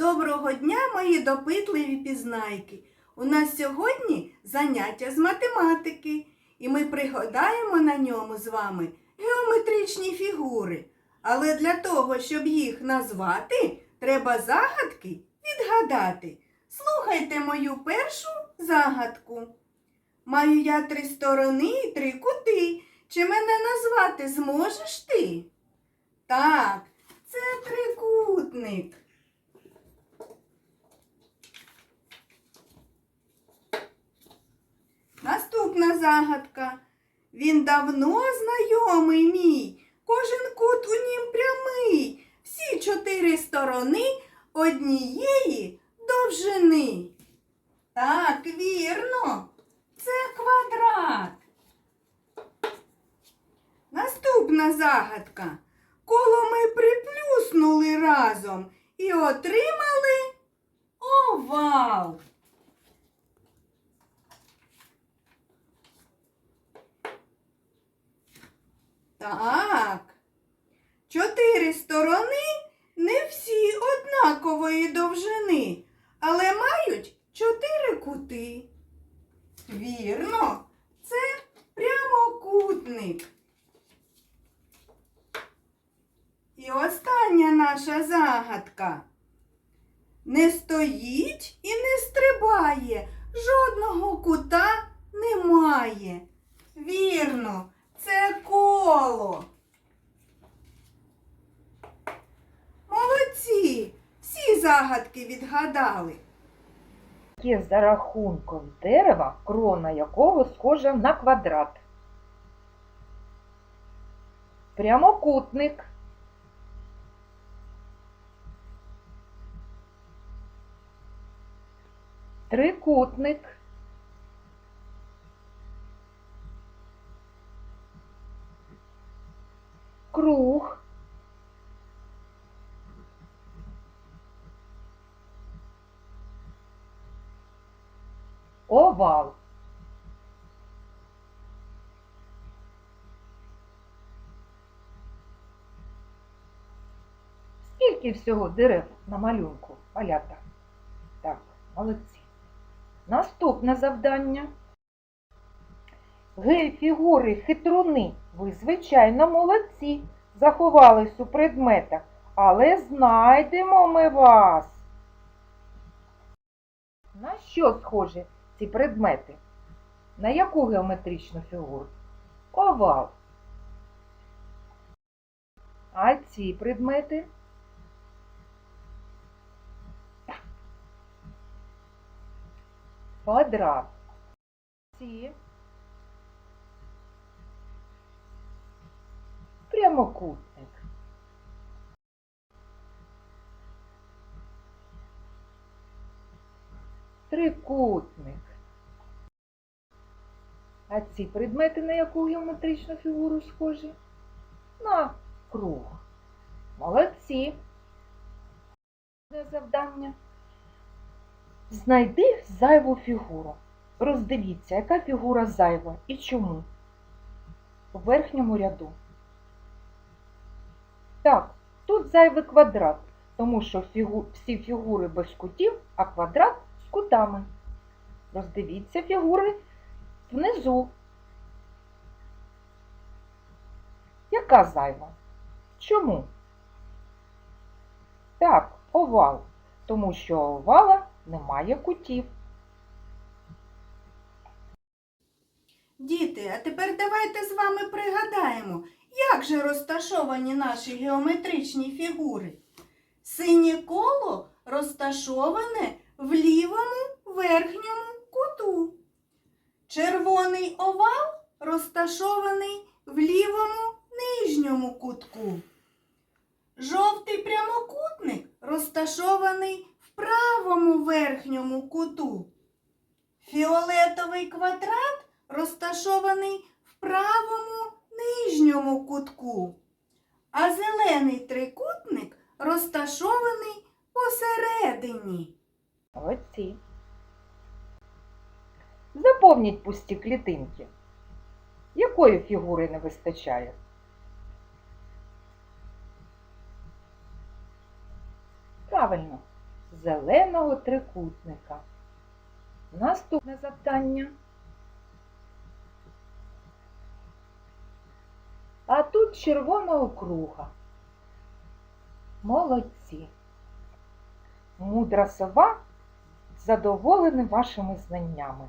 Доброго дня, мої допитливі пізнайки! У нас сьогодні заняття з математики, і ми пригадаємо на ньому з вами геометричні фігури. Але для того, щоб їх назвати, треба загадки відгадати. Слухайте мою першу загадку. Маю я три сторони і три кути. Чи мене назвати зможеш ти? Так, це трикутник. Наступна загадка. Він давно знайомий мій, кожен кут у нім прямий, всі чотири сторони однієї довжини. Так, вірно, це квадрат. Наступна загадка. Коло ми приплюснули разом і отримали овал. Так. Чотири сторони не всі однакової довжини, але мають чотири кути. Вірно, це прямокутник. І остання наша загадка. Не стоїть і не стрибає, жодного кута немає. Вірно, це коло. Молодці, всі загадки відгадали. Є за рахунком дерева, крона якого схожа на квадрат. Прямокутник. Трикутник. Круг. Овал. Скільки всього дерев на малюнку, малята? Так, молодці. Наступне завдання. Гей, фігури, хитруни, ви, звичайно, молодці. Заховались у предметах, але знайдемо ми вас. На що схожі ці предмети? На яку геометричну фігуру? Овал. А ці предмети? Квадрат. Ці. Прямокутник. Трикутник. А ці предмети на яку геометричну фігуру схожі? На круг. Молодці. Завдання. Знайди зайву фігуру. Роздивіться, яка фігура зайва і чому. У верхньому ряду. Так, тут зайвий квадрат, тому що фігу... всі фігури без кутів, а квадрат з кутами. Роздивіться фігури внизу. Яка зайва? Чому? Так, овал, тому що овала немає кутів. Діти, а тепер давайте з вами пригадаємо, як же розташовані наші геометричні фігури. Синє коло розташоване в лівому верхньому куту. Червоний овал розташований в лівому нижньому кутку. Жовтий прямокутник розташований в правому верхньому куту. Фіолетовий квадрат розташований в правому нижньому кутку, а зелений трикутник розташований посередині. Молодці. Заповніть пусті клітинки. Якої фігури не вистачає? Правильно, зеленого трикутника. Наступне завдання. А тут червоного круга. Молодці. Мудра сова задоволена вашими знаннями.